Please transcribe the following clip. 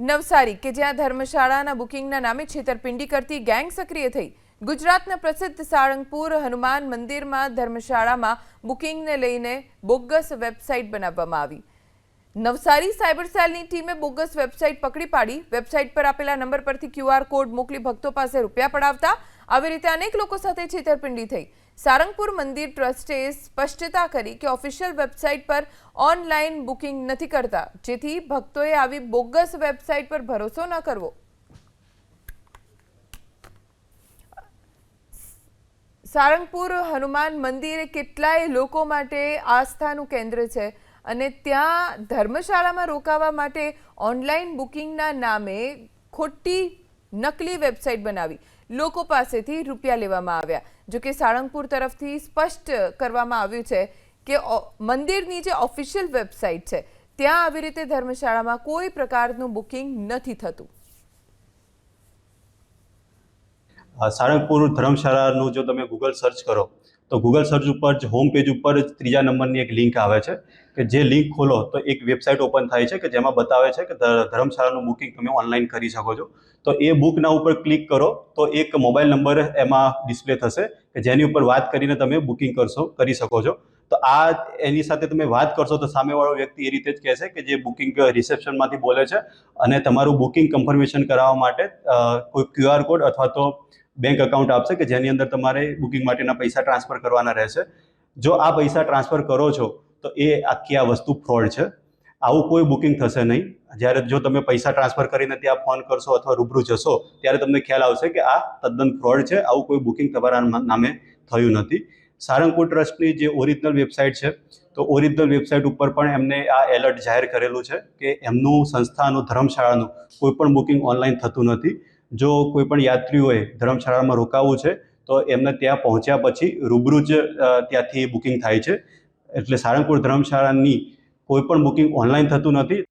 નવસારી કે જ્યાં ધર્મશાળાના બુકિંગના નામે છેતરપિંડી કરતી ગેંગ સક્રિય થઈ. ગુજરાતના પ્રસિદ્ધ સાળંગપુર હનુમાન મંદિરમાં ધર્મશાળામાં બુકિંગને લઈને બોગસ વેબસાઇટ બનાવવામાં આવી. નવસારી સાયબર સેલની ટીમે બોગસ વેબસાઇટ પકડી પાડી. વેબસાઇટ પર આપેલા નંબર પરથી ક્યુઆર કોડ મોકલી ભક્તો પાસે રૂપિયા પડાવતા આવી રીતે અનેક લોકો સાથે છેતરપિંડી થઈ. સારંગપુર મંદિર ટ્રસ્ટે સ્પષ્ટતા કરી કે ઓફિશિયલ વેબસાઇટ પર ઓનલાઈન બુકિંગ નથી કરતા, જેથી ભક્તોએ આવી બોગસ વેબસાઇટ પર ભરોસો ન કરવો. સારંગપુર હનુમાન મંદિર કેટલાય લોકો માટે આસ્થાનું કેન્દ્ર છે. અને ત્યાં ધર્મશાળામાં રોકાવા માટે ઓનલાઈન બુકિંગના નામે ખોટી નકલી વેબસાઇટ બનાવી લોકો પાસેથી રૂપિયા લેવામાં આવ્યા. જોકે સાળંગપુર તરફથી સ્પષ્ટ કરવામાં આવ્યું છે કે મંદિરની જે ઓફિશિયલ વેબસાઇટ છે, ત્યાં આવી રીતે ધર્મશાળામાં કોઈ પ્રકારનું બુકિંગ નથી થતું. સાળંગપુર ધર્મશાળાનું જો તમે ગૂગલ સર્ચ કરો તો ગૂગલ સર્ચ ઉપર જ હોમ પેજ ઉપર જ ત્રીજા નંબરની એક લિંક આવે છે કે જે લિંક ખોલો તો એક વેબસાઇટ ઓપન થાય છે કે જેમાં બતાવે છે કે ધર્મશાળાનું બુકિંગ તમે ઓનલાઈન કરી શકો છો. તો એ બુકના ઉપર ક્લિક કરો તો એક મોબાઈલ નંબર એમાં ડિસ્પ્લે થશે કે જેની ઉપર વાત કરીને તમે બુકિંગ કરશો, કરી શકો છો. તો આ એની સાથે તમે વાત કરશો તો સામેવાળો વ્યક્તિ એ રીતે જ કહેશે કે જે બુકિંગ રિસેપ્શનમાંથી બોલે છે અને તમારું બુકિંગ કન્ફર્મેશન કરાવવા માટે કોઈ ક્યુઆર કોડ અથવા તો બેંક એકાઉન્ટ આપશે કે જેની અંદર તમારે બુકિંગ માટેના પૈસા ટ્રાન્સફર કરવાના રહેશે. જો આ પૈસા ટ્રાન્સફર કરો છો, તો એ આખી આ વસ્તુ ફ્રોડ છે. આવું કોઈ બુકિંગ થશે નહીં. જ્યારે જો તમે પૈસા ટ્રાન્સફર કરીને ત્યાં ફોન કરશો અથવા રૂબરૂ જશો, ત્યારે તમને ખ્યાલ આવશે કે આ તદ્દન ફ્રોડ છે. આવું કોઈ બુકિંગ તમારા નામે થયું નથી. સારંગપુર ટ્રસ્ટની જે ઓરિજિનલ વેબસાઇટ છે, તો ઓરિજિનલ વેબસાઇટ ઉપર પણ એમને આ એલર્ટ જાહેર કરેલું છે કે એમનું સંસ્થાનું ધર્મશાળાનું કોઈ પણ બુકિંગ ઓનલાઈન થતું નથી. જો કોઈ પણ યાત્રીઓએ ધર્મશાળામાં રોકાવું છે, તો એમને ત્યાં પહોંચ્યા પછી રૂબરૂ જ ત્યાંથી બુકિંગ થાય છે. એટલે સારંગપુર ધર્મશાળાની કોઈ પણ બુકિંગ ઓનલાઈન થતું નથી.